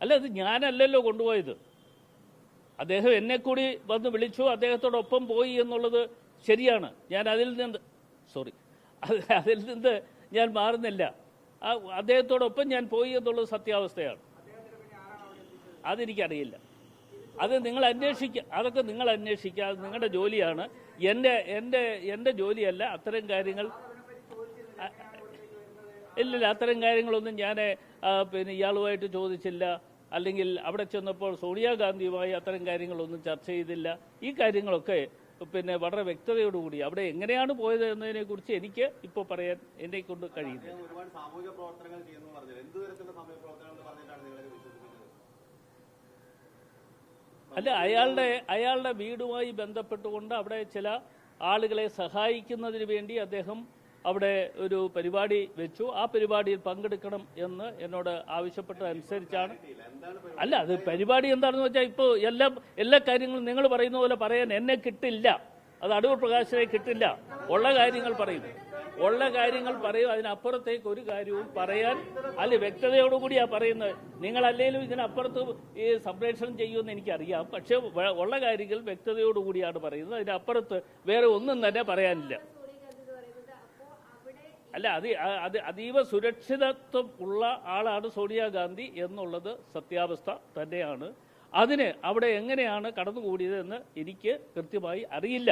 അല്ല ഇത് ഞാനല്ലല്ലോ കൊണ്ടുപോയത്. അദ്ദേഹം എന്നെ കൂടി വന്ന് വിളിച്ചു അദ്ദേഹത്തോടൊപ്പം പോയി എന്നുള്ളത് ശരിയാണ്. ഞാൻ അതിൽ നിന്ന് സോറി അത് അതിൽ നിന്ന് ഞാൻ മാറുന്നില്ല. അദ്ദേഹത്തോടൊപ്പം ഞാൻ പോയി എന്നുള്ളത് സത്യാവസ്ഥയാണ്. അതെനിക്കറിയില്ല. അത് നിങ്ങൾ അന്വേഷിക്കുക അതൊക്കെ നിങ്ങൾ അന്വേഷിക്കുക അത് നിങ്ങളുടെ ജോലിയാണ്. എന്റെ എന്റെ എന്റെ ജോലിയല്ല അത്തരം കാര്യങ്ങൾ ഇല്ലില്ല അത്തരം കാര്യങ്ങളൊന്നും ഞാൻ പിന്നെ ഇയാളുമായിട്ട് ചോദിച്ചില്ല. അല്ലെങ്കിൽ അവിടെ ചെന്നപ്പോൾ സോണിയാഗാന്ധിയുമായി അത്തരം കാര്യങ്ങളൊന്നും ചർച്ച ചെയ്തില്ല. ഈ കാര്യങ്ങളൊക്കെ പിന്നെ വളരെ വ്യക്തതയോടുകൂടി അവിടെ എങ്ങനെയാണ് പോയത് എന്നതിനെ കുറിച്ച് എനിക്ക് ഇപ്പോൾ പറയാൻ എന്നെ കൊണ്ട് വിശ്വസിപ്പിച്ചത്? അല്ല അയാളുടെ അയാളുടെ വീടുമായി ബന്ധപ്പെട്ടുകൊണ്ട് അവിടെ ചില ആളുകളെ സഹായിക്കുന്നതിന് വേണ്ടി അദ്ദേഹം അവിടെ ഒരു പരിപാടി വെച്ചു. ആ പരിപാടിയിൽ പങ്കെടുക്കണം എന്ന് എന്നോട് ആവശ്യപ്പെട്ടതനുസരിച്ചാണ്. അല്ല അത് പരിപാടി എന്താണെന്ന് വെച്ചാൽ ഇപ്പോൾ എല്ലാ എല്ലാ കാര്യങ്ങളും നിങ്ങൾ പറയുന്ന പോലെ പറയാൻ എന്നെ കിട്ടില്ല. അത് അടൂർ പ്രകാശനെ കിട്ടില്ല. ഉള്ള കാര്യങ്ങൾ പറയുന്നു ഉള്ള കാര്യങ്ങൾ പറയും. അതിനപ്പുറത്തേക്ക് ഒരു കാര്യവും പറയാൻ അല്ല വ്യക്തതയോടുകൂടിയാ പറയുന്നത്. നിങ്ങൾ അല്ലെങ്കിലും ഇതിനപ്പുറത്ത് ഈ സംപ്രേഷണം ചെയ്യുമെന്ന് എനിക്കറിയാം. പക്ഷെ ഉള്ള കാര്യങ്ങൾ വ്യക്തതയോടുകൂടിയാണ് പറയുന്നത്. അതിനപ്പുറത്ത് വേറെ ഒന്നും തന്നെ പറയാനില്ല. അല്ല അത് അത് അതീവ സുരക്ഷിതത്വം ഉള്ള ആളാണ് സോണിയാഗാന്ധി എന്നുള്ളത് സത്യാവസ്ഥ തന്നെയാണ്. അതിന് അവിടെ എങ്ങനെയാണ് കടന്നുകൂടിയതെന്ന് എനിക്ക് കൃത്യമായി അറിയില്ല.